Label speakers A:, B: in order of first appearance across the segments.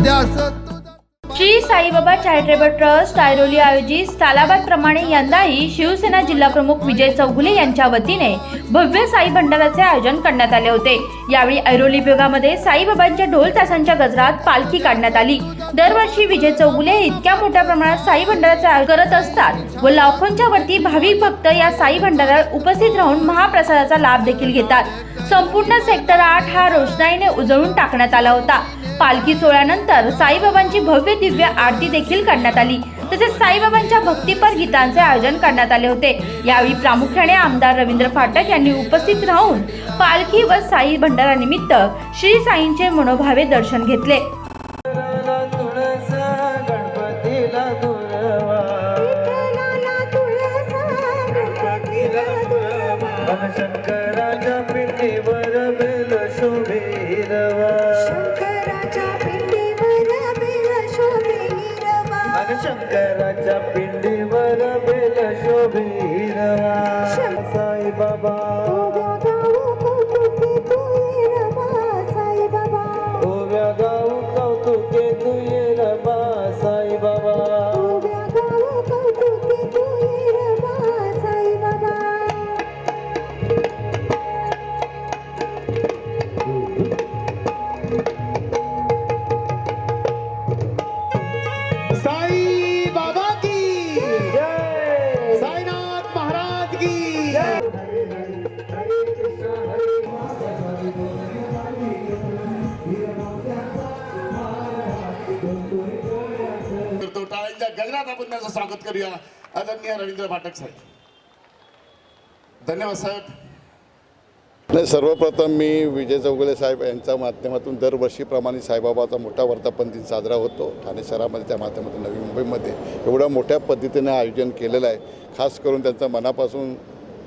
A: Shri Saibaba charitable trust Airoli आयोजित सालाबाद प्रमाणे यंदाही शिवसेना जिल्हाप्रमुख विजय चौगुले यांच्या वतीने भव्य साई भंडाराचे आयोजन करण्यात आले होते. यावेळी ऐरोली विभागामध्ये साईबाबांच्या ढोल तासांच्या गजरात पालखी काढण्यात आली. दरवर्षी विजय चौगुले इतक्या मोठ्या प्रमाणात साई भंडाराचे आयोजन करत असतात व लाखोंच्या वरती भाविक भक्त या साई भंडारात उपस्थित राहून महाप्रसादाचा लाभ देखील घेतात. संपूर्ण सेक्टर आठ हा रोषणाईने उजळून टाकण्यात आला होता. पालखी सोहळ्यानंतर साईबाबांची भव्य दिव्य आरती देखील करण्यात आली. तसेच साईबाबांच्या भक्तिपर गीतांचे आयोजन करण्यात आले होते. यावेळी प्रामुख्याने आमदार रवींद्र फाटक यांनी उपस्थित राहून पालखी व साई भंडारानिमित्त श्री साईंचे मनोभावे दर्शन घेतले.
B: शंकराच्या पिंडीवर शंकराच्या पिंडीवर
C: टाळ्यांच्या आपण त्यांचं स्वागत करूया. आदरणीय रवींद्र पाठक साहेब. धन्यवाद साहेब.
D: नाही सर्वप्रथम मी विजय चौगुले साहेब यांच्या माध्यमातून दरवर्षीप्रमाणे साईबाबाचा मोठा वर्धापन दिन साजरा होतो. ठाणे शहरामध्ये त्या माध्यमातून नवी मुंबईमध्ये एवढ्या मोठ्या पद्धतीने आयोजन केलेलं आहे. खास करून त्यांचं मनापासून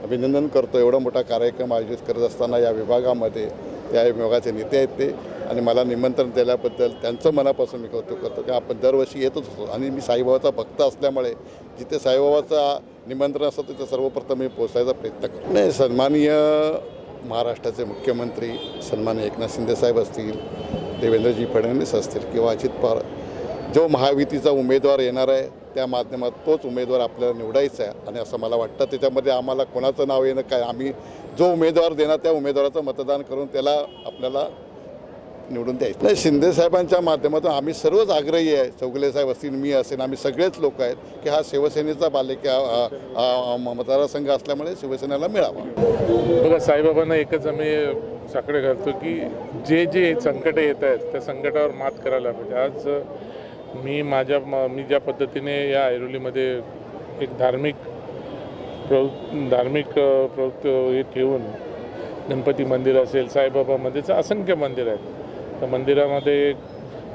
D: अभिनंदन करतो. एवढा मोठा कार्यक्रम आयोजित करत असताना या विभागामध्ये त्या विभागाचे नेते आहेत ते. आणि मला निमंत्रण दिल्याबद्दल त्यांचं मनापासून मी कौतुक करतो की आपण दरवर्षी येतच होतो आणि मी साईबाबाचा भक्त असल्यामुळे जिथे साईबाबाचा निमंत्रण असतं तिथं सर्वप्रथम मी पोचायचा प्रयत्न करतो. नाही सन्माननीय महाराष्ट्राचे मुख्यमंत्री सन्मान्य एकनाथ शिंदेसाहेब असतील देवेंद्रजी फडणवीस असतील किंवा अजित पवार जो महायुतीचा उमेदवार येणार आहे त्या माध्यमात तोच उमेदवार आपल्याला निवडायचा आहे. आणि असं मला वाटतं त्याच्यामध्ये आम्हाला कोणाचं नाव येणं काय आम्ही जो उमेदवार देणार त्या उमेदवाराचं मतदान करून त्याला आपल्याला निवडून द्यायचं. नाही शिंदेसाहेबांच्या माध्यमातून आम्ही सर्वच आग्रही आहे. चौगले साहेब असतील मी असेल आम्ही सगळेच लोक आहेत की हा शिवसेनेचा बालेकिया मतदारसंघ असल्यामुळे शिवसेनेला मिळावा.
E: बघा साईबाबांना एकच आम्ही साकडे घालतो की जे जे संकट येत आहेत त्या संकटावर मात करायला पाहिजे. आज मी माझ्या म- मी ज्या पद्धतीने या ऐरोलीमध्ये एक धार्मिक प्रवृ धार्मिक प्रवृत्त हे ठेवून गणपती मंदिर असेल साईबाबा मंदिरचं असंख्य मंदिर आहेत. त्या मंदिरामध्ये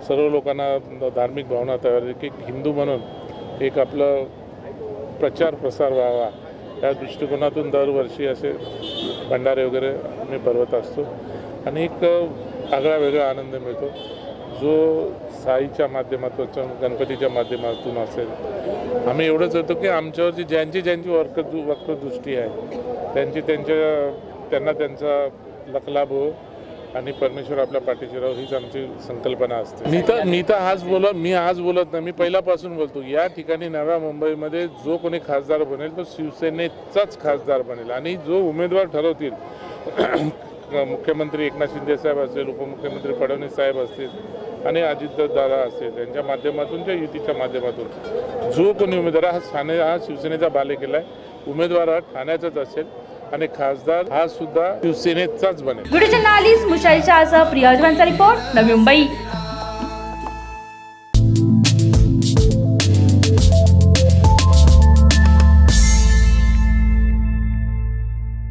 E: सर्व लोकांना धार्मिक भावना तयार की एक हिंदू म्हणून एक आपलं प्रचार प्रसार व्हावा या दृष्टिकोनातून दरवर्षी असे भंडारे वगैरे आम्ही भरवत असतो. आणि एक आगळा वेगळा आनंद मिळतो. जो साईच्या माध्यमातून गणपतीच्या माध्यमातून असेल. आम्ही एवढंच होतो की आमच्यावरची ज्यांची ज्यांची वर्क वक्रदृष्टी आहे त्यांची त्यांच्या त्यांना त्यांचा लखलाभ हो. आणि परमेश्वर आपल्या पाठीशी राहू हीच आमची संकल्पना असते. मी तर मी तर आज बोलत मी आज बोलत नाही मी पहिल्यापासून बोलतो. या ठिकाणी नव्या मुंबईमध्ये जो कोणी खासदार बनेल तो शिवसेनेचाच खासदार बनेल. आणि जो उमेदवार ठरवतील मुख्यमंत्री एकनाथ शिंदे साहेब असेल उपमुख्यमंत्री फडणवीस साहेब असतील आणि अजितदादा असेल यांच्या माध्यमातून त्या युतीच्या माध्यमातून. जो कोणी उमेदवार हा ठाणे हा शिवसेनेचा बालेकिल्ला आहे. उमेदवार हा ठाण्याचाच असेल. आणि खासदार हा सुद्धा शिवसेनेचाच बनेल.
A: व्हिडिओ जर्नालिस्ट मुशाई शहासह प्रिया रिपोर्ट नवी मुंबई.